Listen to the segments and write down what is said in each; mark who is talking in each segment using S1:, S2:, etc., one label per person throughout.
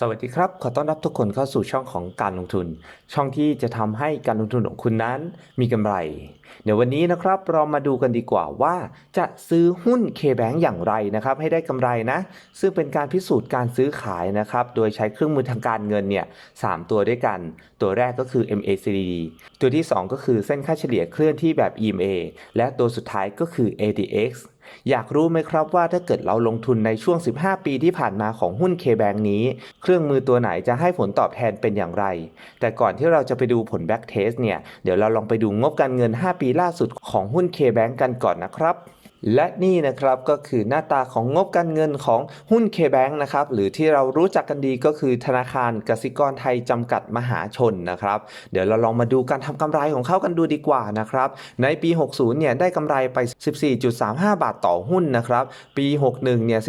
S1: สวัสดีครับ ขอต้อนรับทุกคนเข้าสู่ช่องของการลงทุน ช่องที่จะทำให้การลงทุนของคุณนั้นมีกำไร เดี๋ยววันนี้นะครับเรามาดูกันดีกว่าว่า จะซื้อหุ้น K-Bank อย่างไรนะครับให้ได้กำไรนะ ซึ่งเป็นการพิสูจน์การซื้อขายนะครับโดยใช้เครื่องมือทางการเงินเนี่ยสามตัวด้วยกัน ตัวแรกก็คือ MACD ตัวที่ 2 ก็คือเส้นค่าเฉลี่ยเคลื่อนที่แบบ EMA และตัวสุดท้ายก็คือ ADX อยากรู้ไหมครับว่าถ้าเกิดเราลงทุนในช่วง 15 ปีที่ผ่านมาของหุ้น K-Bank นี้ เครื่องมือตัวไหนจะให้ผลตอบแทนเป็นอย่างไร แต่ก่อนที่เราจะไปดูผล back test เนี่ย เดี๋ยวเราลองไปดูงบการเงิน 5 ปีล่าสุดของหุ้น K-Bank กันก่อนนะครับ และนี่นะครับก็คือหน้าตาของงบการเงินของหุ้น K-Bank นะครับหรือที่เรารู้จักกันดีก็คือธนาคารกสิกรไทยจำกัดมหาชนนะครับ เดี๋ยวเราลองมาดูการทำกำไรของเขากันดูดีกว่านะครับในปี 60 เนี่ยได้กำไรไป 14.35 บาทต่อหุ้นนะครับปี 61 เนี่ย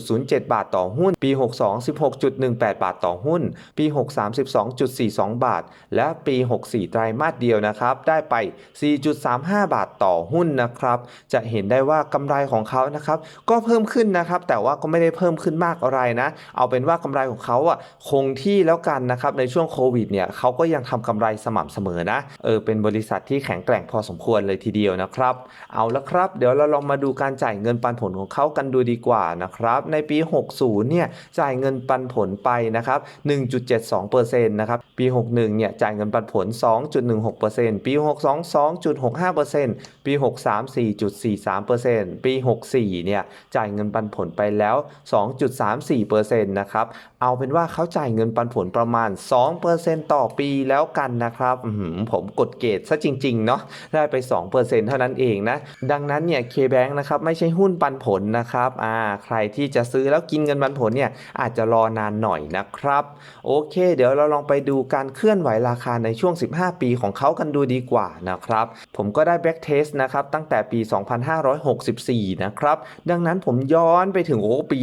S1: 16.07 บาทต่อหุ้น ปี 62 16.18 บาทต่อหุ้น ปี 63 12.42 บาท และปี 64 ไตรมาสเดียวนะครับได้ไป 4.35 บาทต่อหุ้นนะครับจะเห็นได้ว่ากำไรของเขานะครับก็เพิ่มขึ้นนะครับ แต่ว่าก็ไม่ได้เพิ่มขึ้นมากอะไรนะ เอาเป็นว่ากำไรของเขาอะคงที่แล้วกันนะครับในช่วงโควิดเนี่ยเขาก็ยังทำกำไรสม่ำเสมอนะเออเป็นบริษัทที่แข็งแกร่งพอสมควรเลยทีเดียวนะครับเอาละครับ เดี๋ยวเราลองมาดูการจ่ายเงินปันผลของเขากันดูดีกว่านะครับในปี 60เนี่ยจ่ายเงินปันผลไปนะครับ1.72%นะครับปี 61เนี่ยจ่ายเงินปันผล 2.16%ปี 62 2.65%ปี 63 4.43%ปี 64 เนี่ยจ่ายเงินปันผลไปแล้ว 2.34%นะครับ เอาเป็นว่าเขาจ่ายเงินปันผลประมาณ 2%ต่อปีแล้วกันนะครับผมกดเกรดซะจริงๆเนาะได้ไป 2%เท่านั้นเองนะ ดังนั้นเนี่ย K-Bank นะครับไม่ใช่หุ้นปันผลนะครับอ่าใครที่จะซื้อแล้วกินเงินปันผลเนี่ยอาจจะรอนานหน่อยนะครับ โอเค เดี๋ยวเราลองไปดูการเคลื่อนไหวราคาในช่วง 15 ปีของเขากันดูดีกว่านะครับ ผมก็ได้ back test นะครับตั้งแต่ปี2564 นะครับ ดังนั้นผมย้อนไปถึงโอ้ปี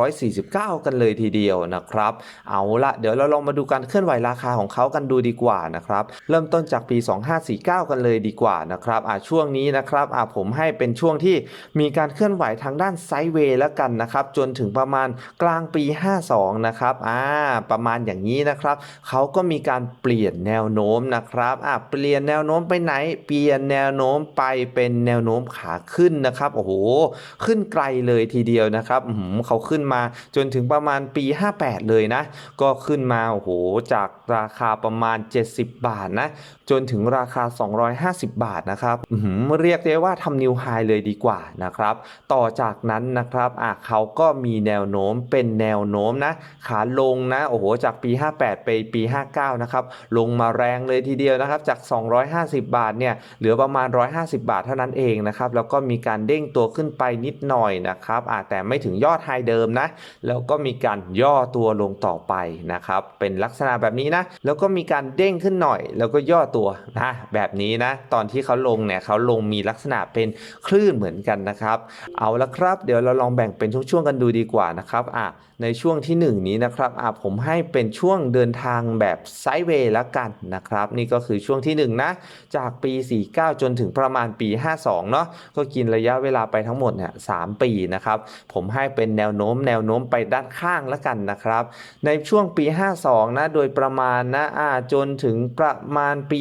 S1: 2549 กันเลยทีเดียวนะครับ เอาละเดี๋ยวเราลองมาดูการเคลื่อนไหวราคาของเขากันดูดีกว่านะครับ เริ่มต้นจากปี 2549 กันเลยดีกว่านะครับอ่าช่วงนี้นะครับอ่าผมให้เป็นช่วงที่มีการเคลื่อนไหวทางด้านไซด์เวย์แล้วกันนะครับ จนถึงประมาณกลางปี 52 นะครับอ่าประมาณอย่างนี้นะครับเขาก็มีการเปลี่ยนแนวโน้มนะครับอ่าเปลี่ยนแนวโน้มไปไหน เปลี่ยนแนวโน้มไปเป็นแนวโน้มขาขึ้นนะครับโอ้โหขึ้นไกลเลยทีเดียวนะครับหือเขาขึ้นมาจนถึงประมาณปี 58 เลยนะ ก็ขึ้นมาโอ้โหจากราคาประมาณ 70 บาทนะ จนถึงราคา 250 บาทนะครับหือเรียกได้ว่าทำนิวไฮเลยดีกว่านะครับ ต่อจากนั้นนะครับอะเขาก็มีแนวโน้มเป็นแนวโน้มนะ ขาลงนะโอ้โหจากปี 58 ไปปี 59 นะครับ ลงมาแรงเลยทีเดียวนะครับ จาก 250 บาทเนี่ยเหลือประมาณ 150 บาทเท่านั้นเองนะครับ แล้วก็มีมีการเด้งตัวขึ้นไปนิดหน่อยนะครับอะแต่ไม่ถึงยอดไฮเดิมนะ แล้วก็มีการย่อตัวลงต่อไปนะครับ เป็นลักษณะแบบนี้นะ แล้วก็มีการเด้งขึ้นหน่อย แล้วก็ย่อตัวนะแบบนี้นะ ตอนที่เขาลงเนี่ยเขาลงมีลักษณะเป็นคลื่นเหมือนกันนะครับ เอาละครับ เดี๋ยวเราลองแบ่งเป็นช่วงๆกันดูดีกว่านะครับอะในช่วงที่ 1 นี้นะครับอะผมให้เป็นช่วงเดินทางแบบไซด์เวย์แล้วกันนะครับ นี่ก็คือช่วงที่ 1 นะ จากปี 49 จนถึงประมาณปี 52 เนาะก็กินระยะเวลาไปทั้งหมดเนี่ย3ปีนะครับ ผมให้เป็นแนวโน้มแนวโน้มไปด้านข้างแล้วกันนะครับ ในช่วงปี 52 นะ โดยประมาณนะอ่าจนถึงประมาณปี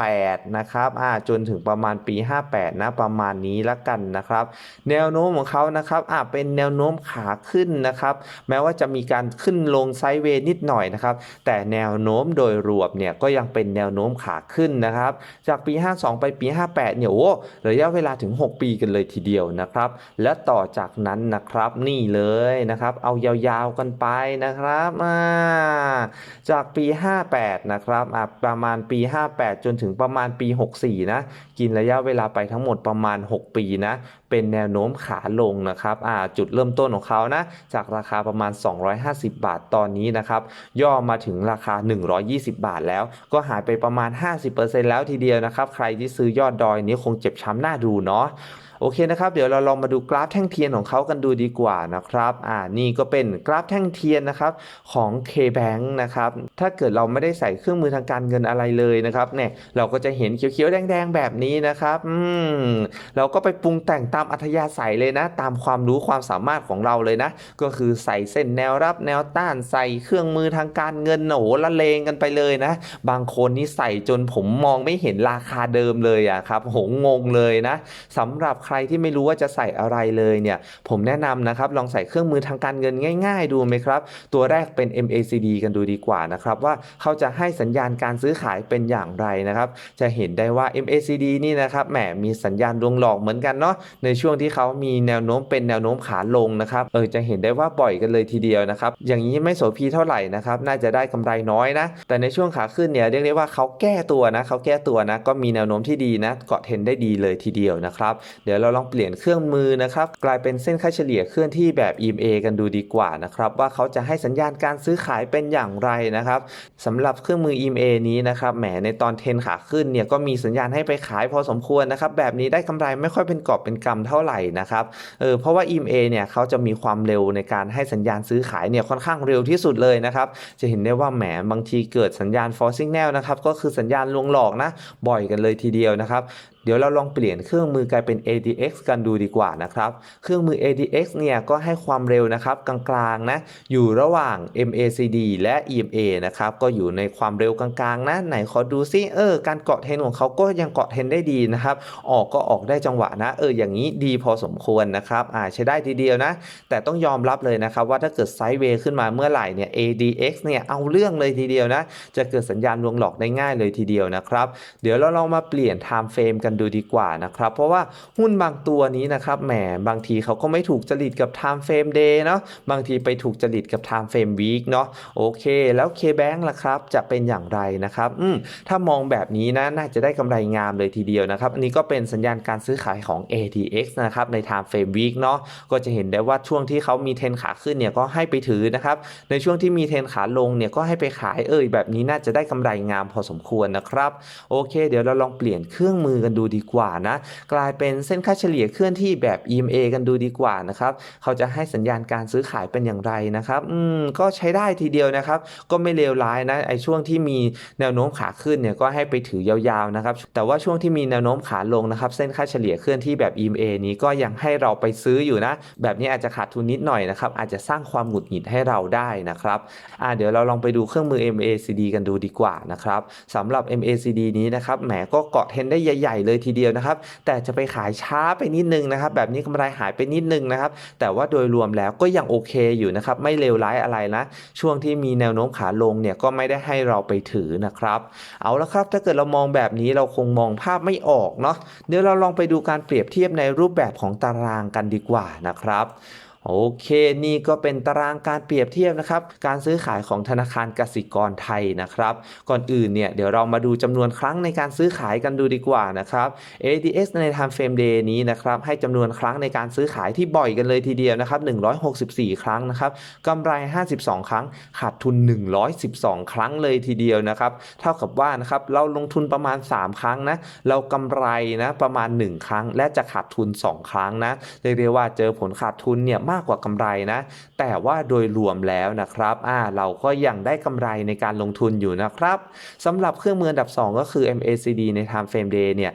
S1: 58 นะครับอ่าจนถึงประมาณปี 58 นะ ประมาณนี้แล้วกันนะครับ แนวโน้มของเขานะครับอ่าเป็นแนวโน้มขาขึ้นนะครับ แม้ว่าจะมีการขึ้นลงไซด์เวย์นิดหน่อยนะครับ แต่แนวโน้มโดยรวมเนี่ยก็ยังเป็นแนวโน้มขาขึ้นนะครับ จากปี 52 ไปปี 58 เนี่ยโอ้ระยะเวลาถึง 6 ปีกันเลยทีเดียวนะครับ และต่อจากนั้นนะครับนี่เลยนะครับ เอายาวๆกันไปนะครับาจากปี 58 นะครับประมาณปี 58 จนถึงประมาณปี 64 นะ กินระยะเวลาไปทั้งหมดประมาณ 6 ปีนะเป็นแนวโน้มขาลงนะครับจุดเริ่มต้นของเขานะ จากราคาประมาณ 250 บาทตอนนี้นะครับ ย่อมาถึงราคา 120 บาทแล้ว ก็หายไปประมาณ 50%แล้วทีเดียวนะครับ ใครที่ซื้อยอดดอยนี้คงเจ็บช้ำหน้าดูเนาะ โอเคนะครับ เดี๋ยวเราลองมาดูกราฟแท่งเทียนของเขากันดูดีกว่านะครับ อ่า นี่ก็เป็นกราฟแท่งเทียนนะครับของ KBank นะครับ ถ้าเกิดเราไม่ได้ใส่เครื่องมือทางการเงินอะไรเลยนะครับ เนี่ย เราก็จะเห็นเขียวๆแดงๆแบบนี้นะครับ อืม เราก็ไปปรุงแต่งตามอัธยาศัยเลยนะ ตามความรู้ความสามารถของเราเลยนะ ก็คือใส่เส้นแนวรับแนวต้านใส่เครื่องมือทางการเงินโอ้โหละเลงกันไปเลยนะ บางคนนี่ใส่จนผมมองไม่เห็นราคาเดิมเลยอะครับ โหงงเลยนะสำหรับใครที่ไม่รู้ว่าจะใส่อะไรเลยเนี่ยผมแนะนำนะครับลองใส่เครื่องมือทางการเงินง่าย ๆ ดูไหมครับ ตัวแรกเป็น MACD กันดูดีกว่านะครับว่าเขาจะให้สัญญาณการซื้อขายเป็นอย่างไรนะครับ จะเห็นได้ว่า MACD นี่นะครับแหมมีสัญญาณลวงหลอกเหมือนกันเนาะในช่วงที่เขามีแนวโน้มเป็นแนวโน้มขาลงนะครับเออจะเห็นได้ว่าบ่อยกันเลยทีเดียวนะครับอย่างนี้ไม่โสพีเท่าไหร่นะครับน่าจะได้กำไรน้อยนะ แต่ในช่วงขาขึ้นเนี่ยเรียกได้ว่าเขาแก้ตัวนะเขาแก้ตัวนะก็มีแนวโน้มที่ดีนะเกาะเทรนได้ดีเลยทีเดียวนะครับเดี๋ยวเราลองเปลี่ยนเครื่องมือนะครับกลายเป็นเส้นค่าเฉลี่ยเคลื่อนที่แบบ EMA กันดูดีกว่านะครับว่าเขาจะให้สัญญาณการซื้อขายเป็นอย่างไรนะครับสำหรับเครื่องมือ EMA นี้นะครับแหมในตอนเทนขาขึ้นเนี่ยก็มีสัญญาณให้ไปขายพอสมควรนะครับแบบนี้ได้กำไรไม่ค่อยเป็นกอบเป็นกำเท่าไหร่นะครับเออเพราะว่า EMA เนี่ยเขาจะมีความเร็วในการให้สัญญาณซื้อขายเนี่ยค่อนข้างเร็วที่สุดเลยนะครับจะเห็นได้ว่าแหมบางทีเกิดสัญญาณ false signal นะครับก็คือสัญญาณลวงหลอกนะบ่อยกันเลยทีเดียวนะครับ เดี๋ยวเราลองเปลี่ยนเครื่องมือกลายเป็น ADX กันดูดีกว่านะครับ เครื่องมือ ADX เนี่ยก็ให้ความเร็วนะครับกลางๆนะ อยู่ระหว่าง MACD และ EMA นะครับ ก็อยู่ในความเร็วกลางๆนะ ไหนขอดูซิ เออ การเกาะเทรนของเขาก็ยังเกาะเทรนได้ดีนะครับ ออกก็ออกได้จังหวะนะ เออ อย่างนี้ดีพอสมควรนะครับ อ่า ใช้ได้ทีเดียวนะ แต่ต้องยอมรับเลยนะครับว่าถ้าเกิดไซด์เวย์ขึ้นมาเมื่อไหร่เนี่ย ADX เนี่ยเอาเรื่องเลยทีเดียวนะ จะเกิดสัญญาณลวงหลอกได้ง่ายเลยทีเดียวนะครับ เดี๋ยวเราลองมาเปลี่ยน time frame กันดูดีกว่านะครับ เพราะว่าหุ้นบางตัวนี้นะครับแหมบางทีเขาก็ไม่ถูกจริตกับ time frame day เนาะบางทีไปถูกจริตกับ time frame week เนาะโอเคแล้ว KBank ล่ะครับจะเป็นอย่างไรนะครับอืมถ้ามองแบบนี้นะน่าจะได้กำไรงามเลยทีเดียวนะครับ อันนี้ก็เป็นสัญญาณการซื้อขายของ ATX นะครับใน time frame week เนาะก็จะเห็นได้ว่าช่วงที่เขามีเทนขาขึ้นเนี่ยก็ให้ไปถือนะครับในช่วงที่มีเทนขาลงเนี่ยก็ให้ไปขายเอ่ยแบบนี้น่าจะได้กำไรงามพอสมควรนะครับ โอเค เดี๋ยวเราลองเปลี่ยนเครื่องมือกันดูดีกว่านะกลายเป็นเส้นค่าเฉลี่ยเคลื่อนที่แบบ EMA กันดูดีกว่านะครับเขาจะให้สัญญาณการซื้อขายเป็นอย่างไรนะครับอืมก็ใช้ได้ทีเดียวนะครับ ก็ไม่เลวร้ายนะไอช่วงที่มีแนวโน้มขาขึ้นเนี่ยก็ให้ไปถือยาวๆนะครับแต่ว่าช่วงที่มีแนวโน้มขาลงนะครับเส้นค่าเฉลี่ยเคลื่อนที่แบบ EMA นี้ก็ยังให้เราไปซื้ออยู่นะ แบบนี้อาจจะขาดทุนนิดหน่อยนะครับอาจจะสร้างความหงุดหงิดให้เราได้นะครับอ่าเดี๋ยวเราลองไปดูเครื่องมือ MACD กันดูดีกว่านะครับสำหรับ MACD นี้นะครับแหมก็เกาะเทรนได้ใหญ่ ๆ เลยทีเดียวนะครับ แต่จะไปขายช้าไปนิดนึงนะครับ แบบนี้กำไรหายไปนิดนึงนะครับ แต่ว่าโดยรวมแล้วก็ยังโอเคอยู่นะครับ ไม่เลวร้ายอะไรนะ ช่วงที่มีแนวโน้มขาลงเนี่ยก็ไม่ได้ให้เราไปถือนะครับ เอาละครับ ถ้าเกิดเรามองแบบนี้เราคงมองภาพไม่ออกเนาะ เดี๋ยวเราลองไปดูการเปรียบเทียบในรูปแบบของตารางกันดีกว่านะครับ โอเค นี่ก็เป็นตารางการเปรียบเทียบนะครับ การซื้อขายของธนาคารกสิกรไทยนะครับ ก่อนอื่นเนี่ย เดี๋ยวเรามาดูจำนวนครั้งในการซื้อขายกันดูดีกว่านะครับ ADS ใน time frame day นี้นะครับ ให้จำนวนครั้งในการซื้อขายที่บ่อยกันเลยทีเดียวนะครับ 164 ครั้งนะครับกำไร 52 ครั้ง ขาดทุน 112 ครั้งเลยทีเดียวนะครับ เท่ากับว่านะครับ เราลงทุนประมาณ 3 ครั้งนะ เรากำไรนะประมาณ 1 ครั้ง และจะขาดทุน 2 ครั้งนะ เรียกได้ว่าเจอผลขาดทุนเนี่ยมากากกว่ากำไรนะ แต่ว่าโดยรวมแล้วนะครับอ่าเราก็ยังได้กำไรในการลงทุนอยู่นะครับสำหรับเครื่องมืออันดับ 2 ก็คือ MACD ใน time frame day เนี่ย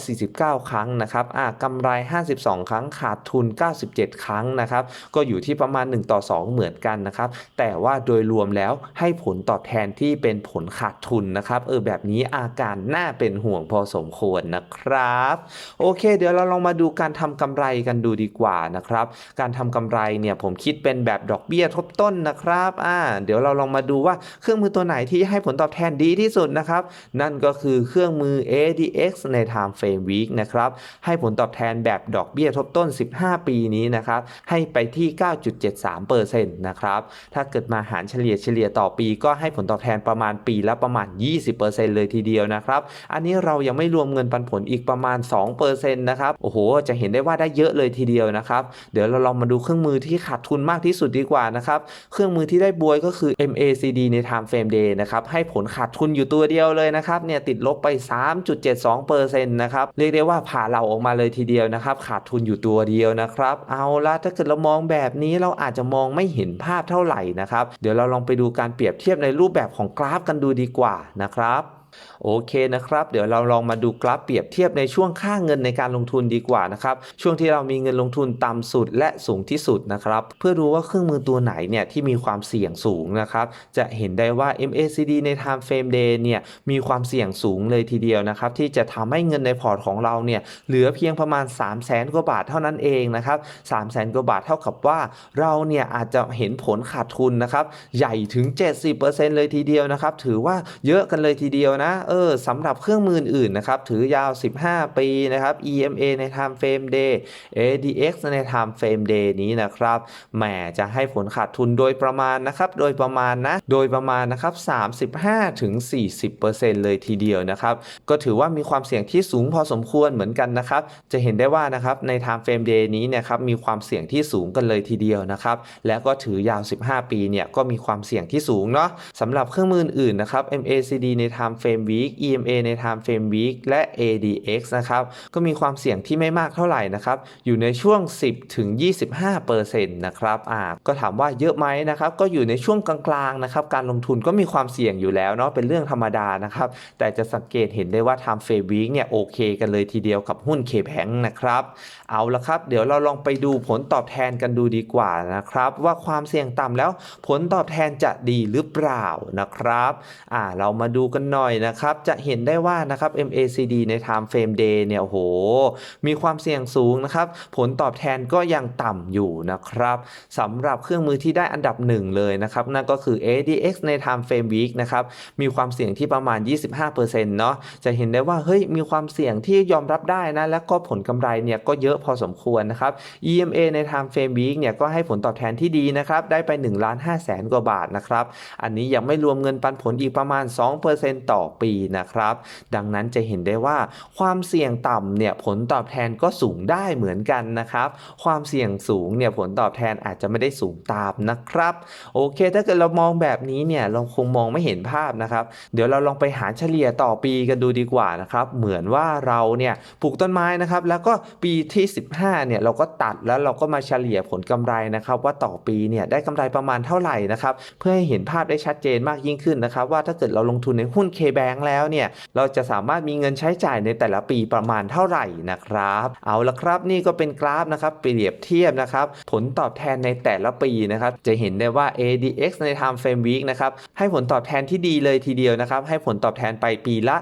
S1: 149 ครั้งนะครับอ่ากำไร 52 ครั้งขาดทุน 97 ครั้งนะครับ ก็อยู่ที่ประมาณ 1 ต่อ 2 เหมือนกันนะครับ แต่ว่าโดยรวมแล้วให้ผลตอบแทนที่เป็นผลขาดทุนนะครับ เออแบบนี้อาการน่าเป็นห่วงพอสมควรนะครับ โอเค เดี๋ยวเราลองมาดูการทำกำไรกันดูดีกว่านะครับ การทำกำไรเนี่ยผมคิดเป็นแบบดอกเบี้ยทบต้นนะครับอ่าเดี๋ยวเราลองมาดูว่าเครื่องมือตัวไหนที่ให้ผลตอบแทนดีที่สุดนะครับ นั่นก็คือเครื่องมือ ADX ใน Time Frame Week นะครับ ให้ผลตอบแทนแบบดอกเบี้ยทบต้น 15 ปีนี้นะครับ ให้ไปที่ 9.73%นะครับ ถ้าเกิดมาหารเฉลี่ยเฉลี่ยต่อปีก็ให้ผลตอบแทนประมาณปีละประมาณ 20%เลยทีเดียวนะครับ อันนี้เรายังไม่รวมเงินปันผลอีกประมาณ 2%นะครับ โอ้โห จะเห็นได้ว่าได้เยอะเลยทีเดียวนะครับ เดี๋ยวเราลองมาดูดูเครื่องมือที่ขาดทุนมากที่สุดดีกว่านะครับ เครื่องมือที่ได้บวยก็คือ MACD ใน Time Frame Day นะครับให้ผลขาดทุนอยู่ตัวเดียวเลยนะครับเนี่ยติดลบไป 3.72%นะครับเรียกได้ว่าผ่าเราออกมาเลยทีเดียวนะครับขาดทุนอยู่ตัวเดียวนะครับ เอาละถ้าเกิดเรามองแบบนี้เราอาจจะมองไม่เห็นภาพเท่าไหร่นะครับ เดี๋ยวเราลองไปดูการเปรียบเทียบในรูปแบบของกราฟกันดูดีกว่านะครับ โอเคนะครับ เดี๋ยวเราลองมาดูกราฟเปรียบเทียบในช่วงค่าเงินในการลงทุนดีกว่านะครับ ช่วงที่เรามีเงินลงทุนต่ำสุดและสูงที่สุดนะครับ เพื่อดูว่าเครื่องมือตัวไหนเนี่ยที่มีความเสี่ยงสูงนะครับ จะเห็นได้ว่า MACD ใน Time Frame Day เนี่ยมีความเสี่ยงสูงเลยทีเดียวนะครับ ที่จะทำให้เงินในพอร์ตของเราเนี่ยเหลือเพียงประมาณ 3 0 0แสนกว่าบาทเท่านั้นเองนะครับ3 0 0แสนกว่าบาทเท่ากับว่าเราเนี่ยอาจจะเห็นผลขาดทุนนะครับใหญ่ถึง 70%เลยทีเดียวนะครับถือว่าเยอะกันเลยทีเดียวนะเออสำหรับเครื่องมืออื่นนะครับถือยาว 15 ปีนะครับ EMA ใน Time Frame Day ADX ใน Time Frame Day นี้นะครับแหมจะให้ผลขาดทุนโดยประมาณนะครับโดยประมาณนะโดยประมาณนะครับ35ถึง40%เลยทีเดียวนะครับก็ถือว่ามีความเสี่ยงที่สูงพอสมควรเหมือนกันนะครับจะเห็นได้ว่านะครับใน Time Frame Day นี้เนะครับมีความเสี่ยงที่สูงกันเลยทีเดียวนะครับและก็ถือยาว 15 ปีเนี่ยก็มีความเสี่ยงที่สูงเนาะสำหรับเครื่องมืออื่นนะครับ MACD ใน Time Frame Week EMA ใน Time Frame Week และ ADX นะครับก็มีความเสี่ยงที่ไม่มากเท่าไหร่นะครับอยู่ในช่วง 10ถึง25%นะครับอ่าก็ถามว่าเยอะไหมนะครับก็อยู่ในช่วงกลางๆนะครับการลงทุนก็มีความเสี่ยงอยู่แล้วเนาะเป็นเรื่องธรรมดานะครับแต่จะสังเกตเห็นได้ว่า Time Frame Week เนี่ยโอเคกันเลยทีเดียวกับหุ้น KBank นะครับเอาละครับ เดี๋ยวเราลองไปดูผลตอบแทนกันดูดีกว่านะครับ ว่าความเสี่ยงต่ำแล้วผลตอบแทนจะดีหรือเปล่านะครับอ่าเรามาดูกันหน่อยนะครับจะเห็นได้ว่านะครับ MACD ใน Time Frame Day เนี่ยโห มีความเสี่ยงสูงนะครับ ผลตอบแทนก็ยังต่ำอยู่นะครับสำหรับเครื่องมือที่ได้อันดับหนึ่งเลยนะครับ นั่นก็คือ ADX ใน Time Frame Week นะครับมีความเสี่ยงที่ประมาณ 25%เนาะจะเห็นได้ว่าเฮ้ยมีความเสี่ยงที่ยอมรับได้นะ และก็ผลกำไรเนี่ยก็เยอะพอสมควรนะครับ EMA ใน Time Frame Week เนี่ยก็ให้ผลตอบแทนที่ดีนะครับได้ไป1ล้าน5แสนกว่าบาทนะครับอันนี้ยังไม่รวมเงินปันผลอีกประมาณ 2%ต่อปีนะครับ ดังนั้นจะเห็นได้ว่าความเสี่ยงต่ำเนี่ยผลตอบแทนก็สูงได้เหมือนกันนะครับ ความเสี่ยงสูงเนี่ยผลตอบแทนอาจจะไม่ได้สูงตามนะครับ โอเค ถ้าเกิดเรามองแบบนี้เนี่ยเราคงมองไม่เห็นภาพนะครับ เดี๋ยวเราลองไปหารเฉลี่ยต่อปีกันดูดีกว่านะครับ เหมือนว่าเราเนี่ยปลูกต้นไม้นะครับ แล้วก็ปีที่ 15เนี่ยเราก็ตัดแล้วเราก็มาเฉลี่ยผลกำไรนะครับ ว่าต่อปีเนี่ยได้กำไรประมาณเท่าไหร่นะครับ เพื่อให้เห็นภาพได้ชัดเจนมากยิ่งขึ้นนะครับ ว่าถ้าเกิดเราลงทุนในหุ้น K-Bank แล้วเนี่ยเราจะสามารถมีเงินใช้จ่ายในแต่ละปีประมาณเท่าไหร่นะครับ เอาละครับนี่ก็เป็นกราฟนะครับเปรียบเทียบนะครับผลตอบแทนในแต่ละปีนะครับจะเห็นได้ว่า ADX ใน Time Frame Week นะครับให้ผลตอบแทนที่ดีเลยทีเดียวนะครับให้ผลตอบแทนไปปีละ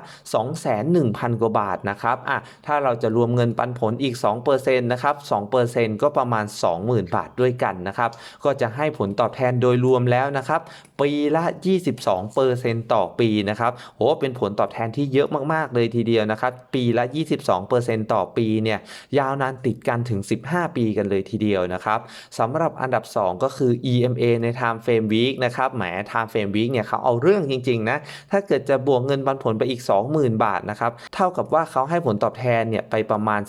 S1: 2,100,000กว่าบาทนะครับอะถ้าเราจะรวมเงินปันผลอีก2%นะครับ2%ก็ประมาณ 20,000 บาทด้วยกันนะครับก็จะให้ผลตอบแทนโดยรวมแล้วนะครับปีละ 22%ต่อปีนะครับโโหเป็นผลตอบแทนที่เยอะมาก ๆ เลยทีเดียวนะครับ ปีละ 22%ต่อปีเนี่ยยาวนานติดกันถึง 15 ปีกันเลยทีเดียวนะครับสำหรับอันดับ 2 ก็คือ EMA ใน Time Frame Week นะครับแหม Time Frame Week เนี่ยเขาเอาเรื่องจริง ๆ นะ ถ้าเกิดจะบวกเงินปันผลไปอีก 20,000 บาทนะครับเท่ากับว่าเขาให้ผลตอบแทนเนี่ยไปประมาณ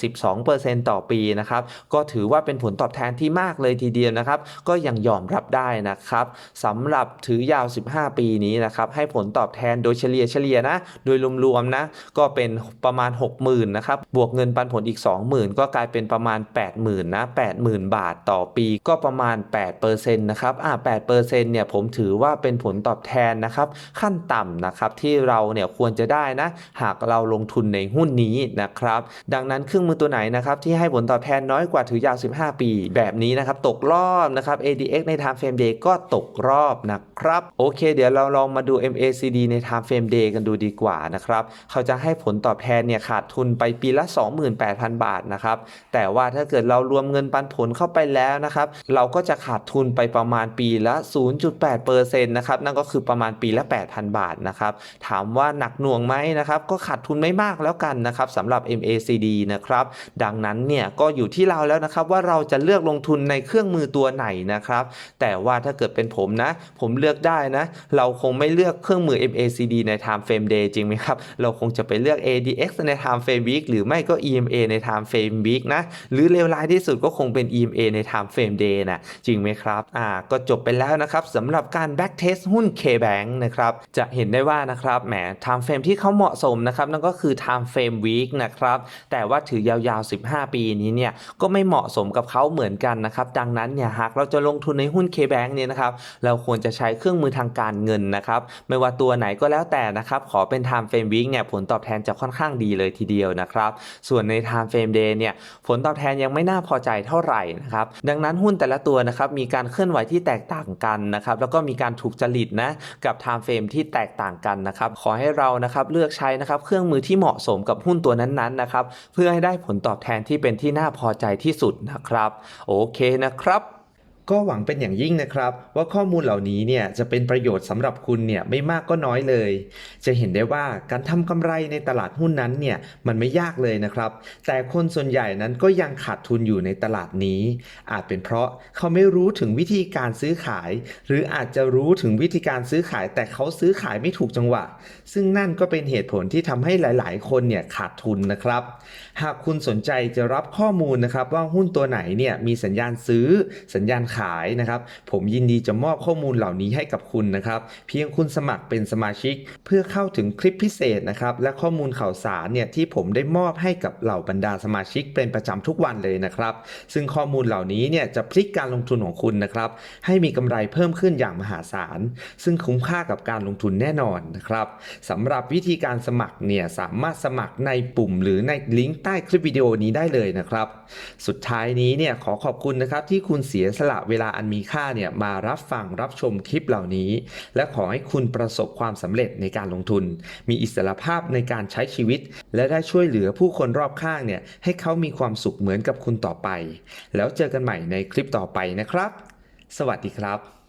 S1: 12%ต่อปีนะครับก็ถือว่าเป็นผลตอบแทนที่มากเลยทีเดียวนะครับ ก็ยังยอมรับได้นะครับสำหรับถือยาว 15 ปีนี้นะครับให้ผลตอบแทนโดยเฉลี่ยเฉลี่ยนะ โดยรวมๆนะ ก็เป็นประมาณ 60,000นะครับ บวกเงินปันผลอีก 20,000 ก็กลายเป็นประมาณ 80,000นะ80,000 บาทต่อปีก็ประมาณ8%นะครับอ่า8%เนี่ยผมถือว่าเป็นผลตอบแทนนะครับ ขั้นต่ำนะครับที่เราเนี่ยควรจะได้นะ หากเราลงทุนในหุ้นนี้นะครับ ดังนั้นเครื่องมือตัวไหนนะครับที่ให้ผลตอบแทนน้อยกว่าถือยาว 15 ปี แบบนี้นะครับ ตกรอบนะครับ ADX ใน Time Frame Day ก็ตกรอบนะครับ โอเค เดี๋ยวเราลองมาดู MACD ใน Time Frame Day กันดูดีกว่านะครับเขาจะให้ผลตอบแทนเนี่ยขาดทุนไปปีละ 28,000 บาทนะครับแต่ว่าถ้าเกิดเรารวมเงินปันผลเข้าไปแล้วนะครับเราก็จะขาดทุนไปประมาณปีละ 0.8%นะครับนั่นก็คือประมาณปีละ 8,000 บาทนะครับถามว่าหนักหน่วงไหมนะครับก็ขาดทุนไม่มากแล้วกันนะครับสำหรับ MACD นะครับดังนั้นเนี่ยก็อยู่ที่เราแล้วนะครับว่าเราจะเลือกลงทุนในเครื่องมือตัวไหนนะครับแต่ว่าถ้าเกิดเป็นผมนะ ผมเลือกได้นะ เราคงไม่เลือกเครื่องมือ MACD ใน Time time frame day จริงไหมครับ เราคงจะไปเลือก ADX ใน time frame week หรือไม่ก็ EMA ใน time frame week นะ หรือเลวร้ายที่สุดก็คงเป็น EMA ใน time frame day นะจริงไหมครับอ่าก็จบไปแล้วนะครับสำหรับการ back test หุ้น KBank นะครับจะเห็นได้ว่านะครับแหม time frame ที่เขาเหมาะสมนะครับนั่นก็คือ time frame week นะครับแต่ว่าถือยาวๆ 15 ปีนี้เนี่ยก็ไม่เหมาะสมกับเขาเหมือนกันนะครับดังนั้นเนี่ยหากเราจะลงทุนในหุ้น KBank เนี่ยนะครับเราควรจะใช้เครื่องมือทางการเงินนะครับไม่ว่าตัวไหนก็แล้วแต่นะครับขอเป็น time frame week เนี่ยผลตอบแทนจะค่อนข้างดีเลยทีเดียวนะครับส่วนใน time frame day เนี่ยผลตอบแทนยังไม่น่าพอใจเท่าไหร่นะครับดังนั้นหุ้นแต่ละตัวนะครับมีการเคลื่อนไหวที่แตกต่างกันนะครับแล้วก็มีการถูกจริตนะกับ time frame ที่แตกต่างกันนะครับขอให้เรานะครับเลือกใช้นะครับเครื่องมือที่เหมาะสมกับหุ้นตัวนั้นๆนะครับเพื่อให้ได้ผลตอบแทนที่เป็นที่น่าพอใจที่สุดนะครับ โอเคนะครับ ก็หวังเป็นอย่างยิ่งนะครับ ว่าข้อมูลเหล่านี้เนี่ยจะเป็นประโยชน์สำหรับคุณเนี่ยไม่มากก็น้อยเลย จะเห็นได้ว่าการทำกำไรในตลาดหุ้นนั้นเนี่ยมันไม่ยากเลยนะครับ แต่คนส่วนใหญ่นั้นก็ยังขาดทุนอยู่ในตลาดนี้ อาจเป็นเพราะเขาไม่รู้ถึงวิธีการซื้อขาย หรืออาจจะรู้ถึงวิธีการซื้อขาย แต่เขาซื้อขายไม่ถูกจังหวะ ซึ่งนั่นก็เป็นเหตุผลที่ทำให้หลาย ๆ คนเนี่ยขาดทุนนะครับ หากคุณสนใจจะรับข้อมูลนะครับว่าหุ้นตัวไหนเนี่ยมีสัญญาณซื้อสัญญาณขายนะครับ ผมยินดีจะมอบข้อมูลเหล่านี้ให้กับคุณนะครับ เพียงคุณสมัครเป็นสมาชิก เพื่อเข้าถึงคลิปพิเศษนะครับ และข้อมูลข่าวสารเนี่ยที่ผมได้มอบให้กับเหล่าบรรดาสมาชิกเป็นประจำทุกวันเลยนะครับ ซึ่งข้อมูลเหล่านี้เนี่ยจะพลิกการลงทุนของคุณนะครับ ให้มีกำไรเพิ่มขึ้นอย่างมหาศาล ซึ่งคุ้มค่ากับการลงทุนแน่นอนนะครับสำหรับวิธีการสมัครเนี่ยสามารถสมัครในปุ่มหรือในลิงก์ใต้คลิปวิดีโอนี้ได้เลยนะครับ สุดท้ายนี้เนี่ยขอขอบคุณนะครับที่คุณเสียสละเวลาอันมีค่าเนี่ยมารับฟังรับชมคลิปเหล่านี้ และขอให้คุณประสบความสำเร็จในการลงทุน มีอิสรภาพในการใช้ชีวิต และได้ช่วยเหลือผู้คนรอบข้างเนี่ยให้เขามีความสุขเหมือนกับคุณต่อไป แล้วเจอกันใหม่ในคลิปต่อไปนะครับ สวัสดีครับ